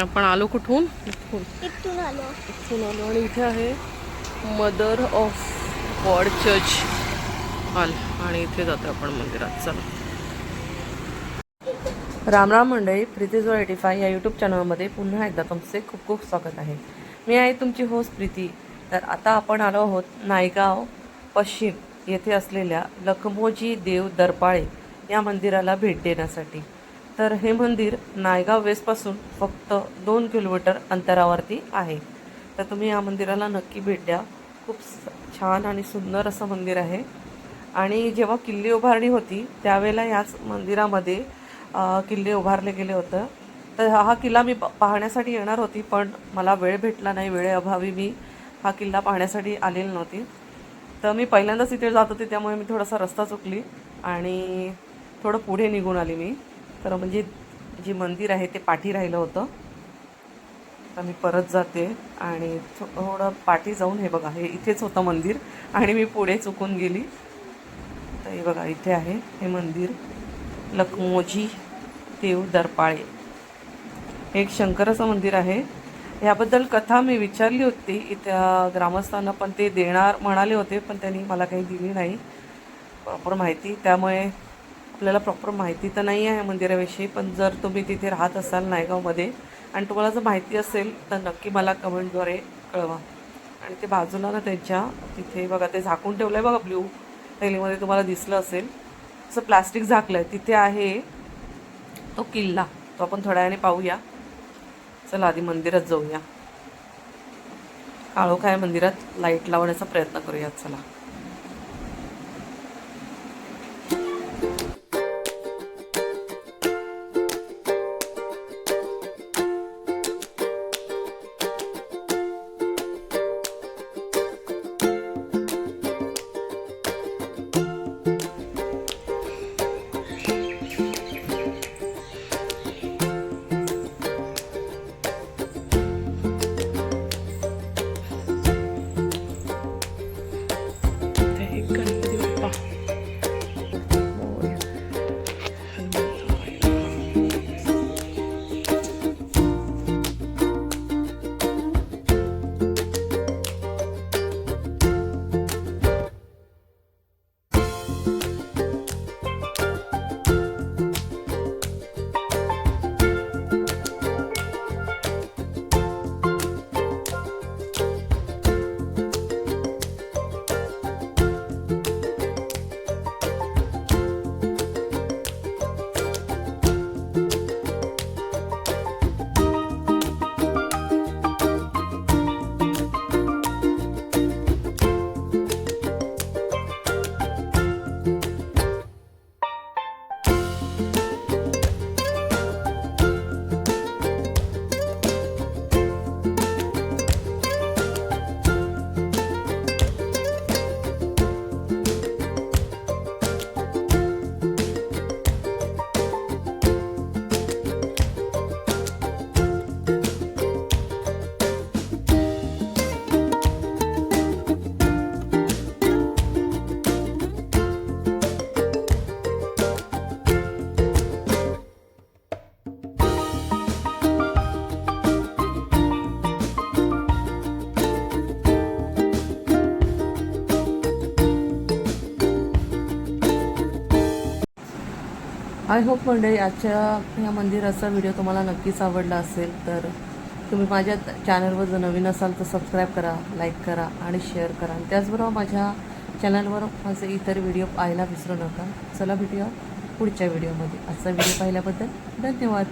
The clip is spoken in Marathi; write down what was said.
आपण आलो कुठून? इथून. आलो. इथून आलो आणि इथे आहे mother of God church. Hall आणि इथे जातो आपण मंदिरात. चला. राम राम मंडळी प्रीतीजो एटी फाय या यूट्यूब चॅनलमध्ये पुन्हा एकदा तुमचे खूप खूप स्वागत आहे. मी आहे तुमची होस्ट प्रीती. तर आता आपण आलो आहोत नायगाव पश्चिम येथे असलेल्या लखमोजी देव दरपाळे. या मंदिराला भेट देण्यासाठी. तर हे मंदिर नायगाव वेस्टपासून फक्त दोन किलोमीटर अंतरावरती आहे. तर तुम्ही या मंदिराला नक्की भेट द्या. खूप स- छान आणि सुंदर असं मंदिर आहे. आणि जेव्हा किल्ली उभारणी होती त्यावेळेला याच मंदिरामध्ये किल्ले उभारले गेले होतं. तर हा हा किल्ला मी प- पाहण्यासाठी येणार होती पण मला वेळ भेटला नाही. वेळेअभावी मी हा किल्ला पाहण्यासाठी आलेली नव्हती. तर मी पहिल्यांदाच इथे जात होते त्यामुळे मी थोडासा रस्ता चुकली. आणि थोडं पुढे निघून आली मी. तर म्हणजे जे मंदिर आहे ते पाठी राहिलं होतं. तर मी परत जाते आणि थोडं पाठी जाऊन हे बघा हे इथेच होतं मंदिर आणि मी पुढे चुकून गेली. तर हे बघा इथे आहे हे मंदिर. लखमोजी देव दरपाळे. हे एक शंकराचं मंदिर आहे. ह्याबद्दल कथा मी विचारली होती इथं ग्रामस्थांना पण ते देणार म्हणाले होते पण त्यांनी मला काही दिली नाही. प्रॉपर माहिती. त्यामुळे आपल्याला प्रॉपर माहिती तर नाही आहे मंदिराविषयी पण जर तुम्ही तिथे राहत असाल नायगावमध्ये आणि तुम्हाला जर माहिती असेल तर नक्की मला कमेंटद्वारे कळवा. आणि ते बाजूला ना त्यांच्या तिथे बघा ते झाकून ठेवलं आहे बघा ब्ल्यू थैलीमध्ये तुम्हाला दिसलं असेल. असं प्लास्टिक झाकलं आहे तिथे आहे तो किल्ला. तो आपण थोड्या वेळाने पाहूया. चला आधी मंदिरात जाऊया. काळोख आहे मंदिरात लाइट लावण्याचा प्रयत्न करूयात. चला. आय होप मंडळी आजच्या ह्या मंदिराचा व्हिडिओ तुम्हाला नक्कीच आवडला असेल तर तुम्ही माझ्या चॅनलवर जर नवीन असाल तर सबस्क्राईब करा लाईक करा आणि शेअर करा. आणि त्याचबरोबर माझ्या चॅनलवर माझे इतर व्हिडिओ पाहायला विसरू नका. चला भेटूया पुढच्या व्हिडिओमध्ये आजचा व्हिडिओ पाहिल्याबद्दल धन्यवाद.